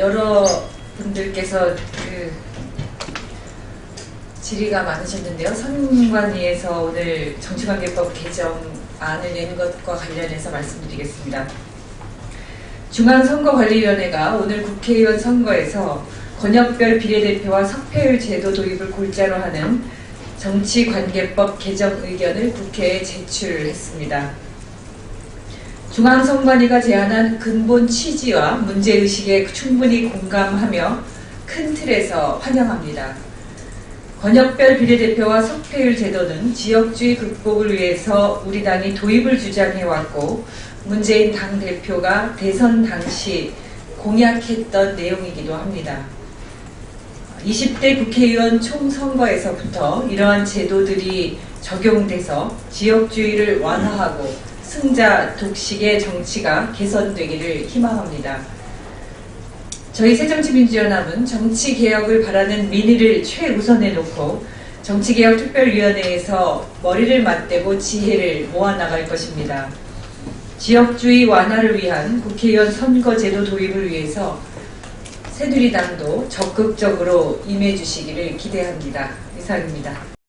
여러 분들께서 그 질의가 많으셨는데요. 선관위에서 오늘 정치관계법 개정안을 낸 것과 관련해서 말씀드리겠습니다. 중앙선거관리위원회가 오늘 국회의원 선거에서 권역별 비례대표와 석패율 제도 도입을 골자로 하는 정치관계법 개정 의견을 국회에 제출했습니다. 중앙선관위가 제안한 근본 취지와 문제의식에 충분히 공감하며 큰 틀에서 환영합니다. 권역별 비례대표와 석패율 제도는 지역주의 극복을 위해서 우리 당이 도입을 주장해왔고 문재인 당대표가 대선 당시 공약했던 내용이기도 합니다. 20대 국회의원 총선거에서부터 이러한 제도들이 적용돼서 지역주의를 완화하고 승자 독식의 정치가 개선되기를 희망합니다. 저희 새정치민주연합은 정치개혁을 바라는 민의를 최우선에 놓고 정치개혁특별위원회에서 머리를 맞대고 지혜를 모아나갈 것입니다. 지역주의 완화를 위한 국회의원 선거제도 도입을 위해서 새누리당도 적극적으로 임해주시기를 기대합니다. 이상입니다.